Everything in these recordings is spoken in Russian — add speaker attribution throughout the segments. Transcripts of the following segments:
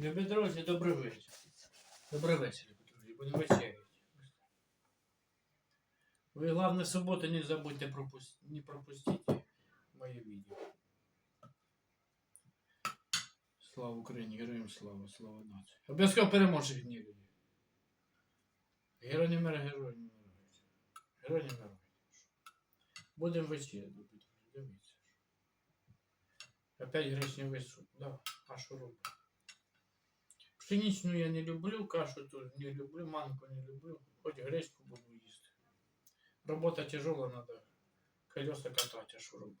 Speaker 1: Любі друзі, добрий вечір. Добрий вечір, друзі. Будемо вечеряти. Ви, главное, суботу не забудьте пропустить, не пропустите моє відео. Слава Україні, героям слава, слава нації. Обов'язково переможних днів, люди. Герой не мира, герой не мирають. Герой не мирають. Будемо вечеряти, дивіться. Опять гречневий суп, да. А що робити? Пшеничну я не люблю, кашу тоже не люблю, манку не люблю. Хоть гречку буду їсти. Робота тяжела, надо колеса катать, а що.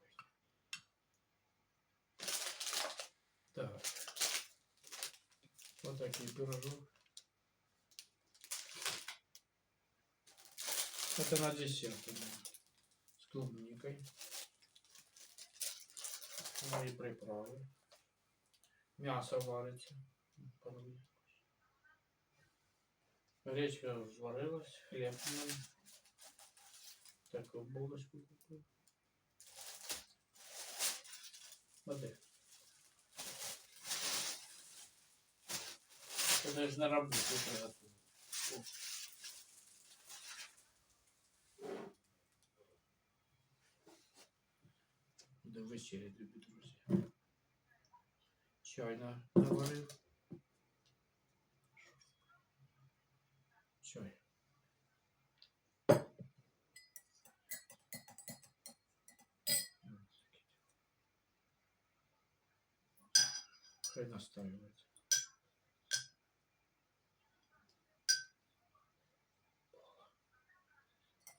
Speaker 1: Так. Вот такий пирожок. Это на десерт. С клубникой. Мои приправы. Мясо варится. Гречка зварилась, хлеб у мене. Булочку купив. Води. Це даже на роботу приготую. О. Буде вечеря, любі друзі. Чай на- наварив. Хай настаивается.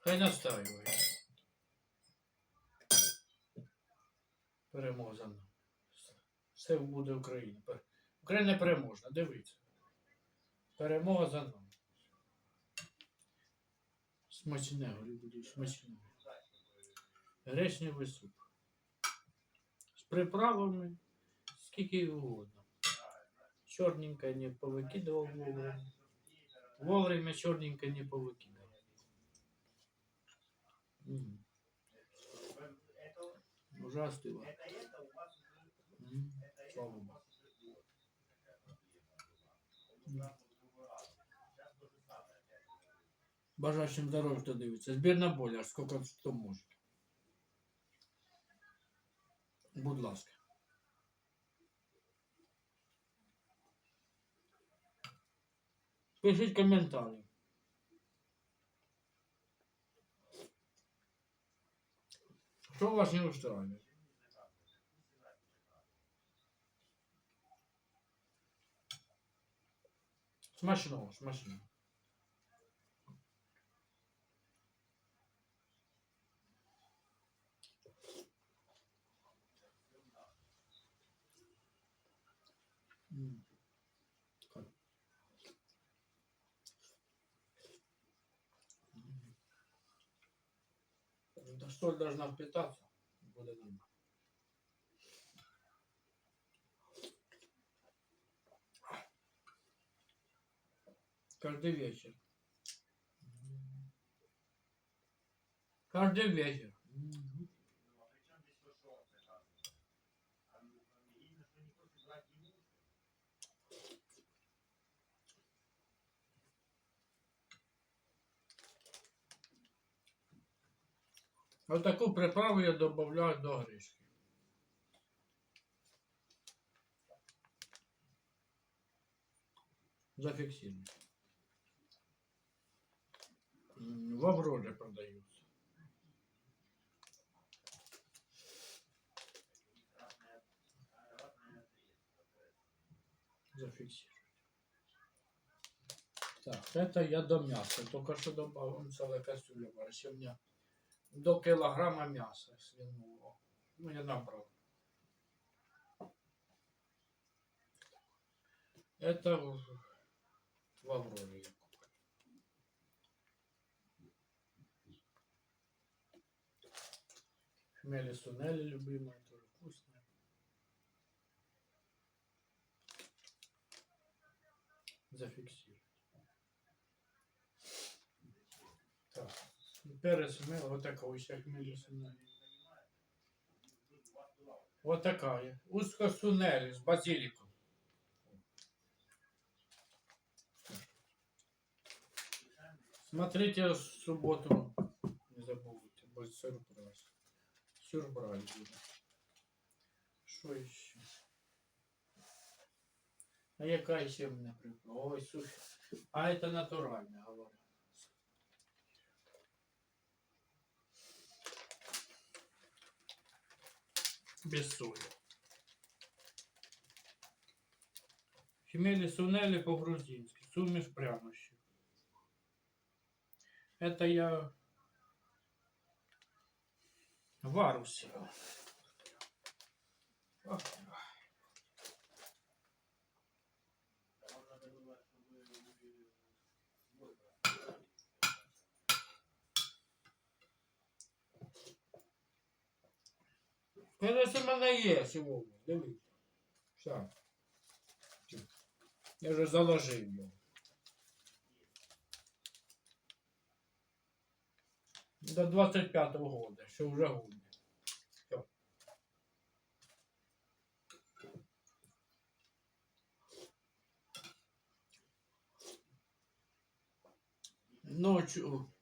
Speaker 1: Хай настаивается. Перемога за нами. Все буде Україна. Україна переможна, дивіться. Перемога за нами. Смачного, люблю, смачного. Гречневий суп. З приправами, скільки угодно. Чорненько не повикидував вовремя. Вовремя чорненько не повикидав. М. Уже остыло. М, Слава Богу. М. Бажаючим здоров'я, хто дивиться. Збірна боля, аж скільки хто може. Будь ласка. Francisco Mentoli. Estou então, assim os trabalhos. Smash não, smash não. Соль должна впитаться. Будет нормально. Каждый вечер. Каждый вечер. Вот такую приправу я добавляю до гречки. Зафиксируй. М, В Авроре продаются. Зафиксируй. Так, это я до мяса. Только что добавил целая кастрюля варится. До килограмма мяса свиного. Ну, я набрал. Это в Авроре я купил. Хмели сунели любимые, тоже вкусные. Зафиксировать. пересунула вот такого, як ми сунели. Вот такая. Узко сунели с базиликом. Смотрите в субботу. Не забудьте, будет сюрприз. Сюрприз будет. Що ще? А яка ще мене приправа? Ой, суші. А це натуральне, говорю. Без соли. Хмели сунели по-грузински. Сумеш прянощів. Это я вару сел. Це мене є сьогодні, дивіться. Все. Я вже заложив його. До 25-го года, що вже гуде. Все. Ночью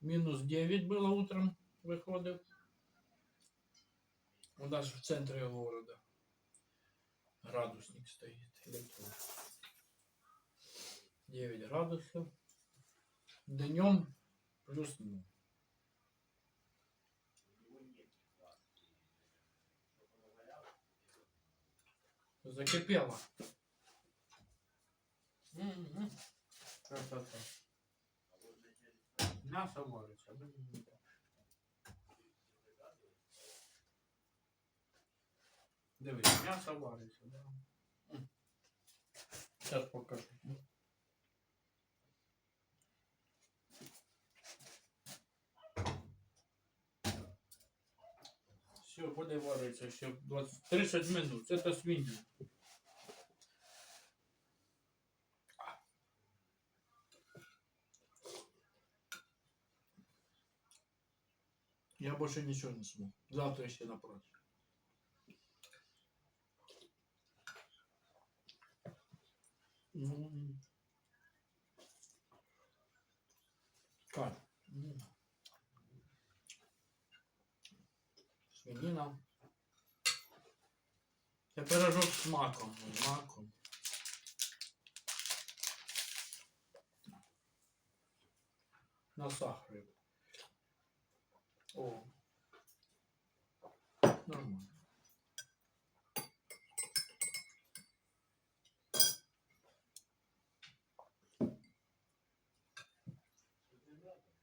Speaker 1: минус 9 было утром, выходил. У нас в центре города. Градусник стоит. электронный. 9 градусов. Днем плюс 0. Закипело. Красота. Мясо варится. Дивись, м'ясо вариться, да. Зараз покажу. Все, буде вариться ще 20, 30 минут. Це свинья. Я больше ничего не смог. Завтра еще напротив. М. Кайф. М. Свинина. Це пирожок з маком. маком. На сахарі. О. Нормально.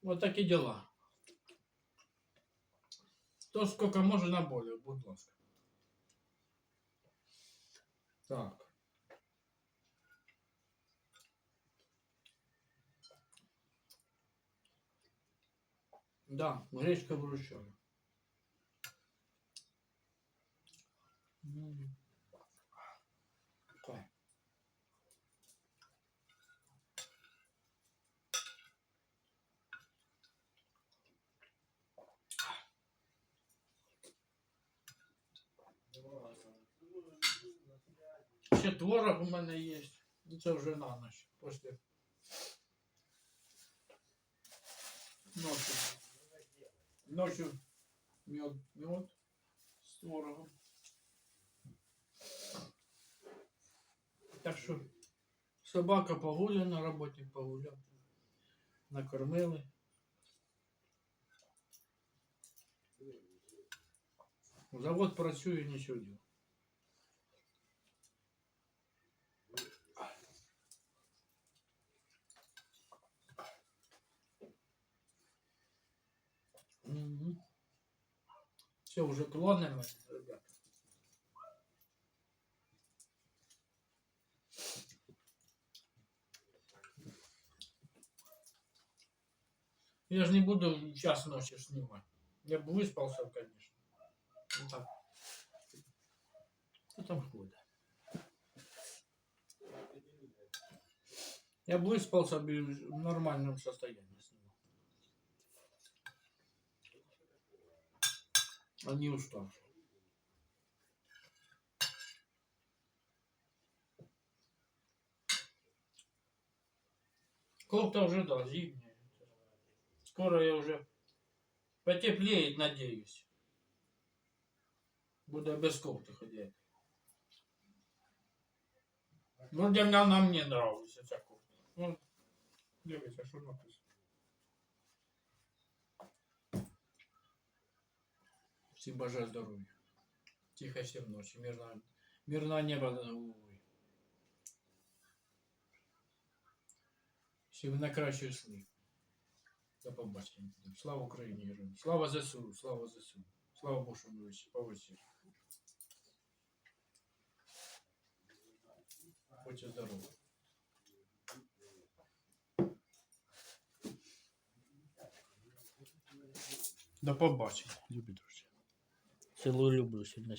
Speaker 1: Вот такі дела. То сколько може на более, будь ласка. Так. Да, гречка вручаю. М. Ще творог у мене є. Ну це вже на ніч. Після ночі. Ночі мед, мед з творогом. Так що собака погуляла на роботі погуляв. Накормили. Завод працює нічого. Все, уже клонимо, ребята. Я же не буду час ночи снимать. Я бы выспался, конечно. Ну так. Что там ходит? Я бы выспался бы в нормальном состоянии снимал. А не уставший. Кофта уже, да, зимняя. Скоро я уже потеплеет, надеюсь. Буду без кофты ходить. Вроде она нам не нравится, ця кофта. Ну, дивіться, що написано. Всім бажаю здоров'я. Тихой всем ночи. Мирного, мирного неба над головой. Всім на кращої сни. До побачення. Слава Україні, героям. Слава ЗСУ, слава ЗСУ. Слава Богу, що ми повищили. Будьте здорові. До побачення, любі друзі.
Speaker 2: Цілую люблю сьогодні.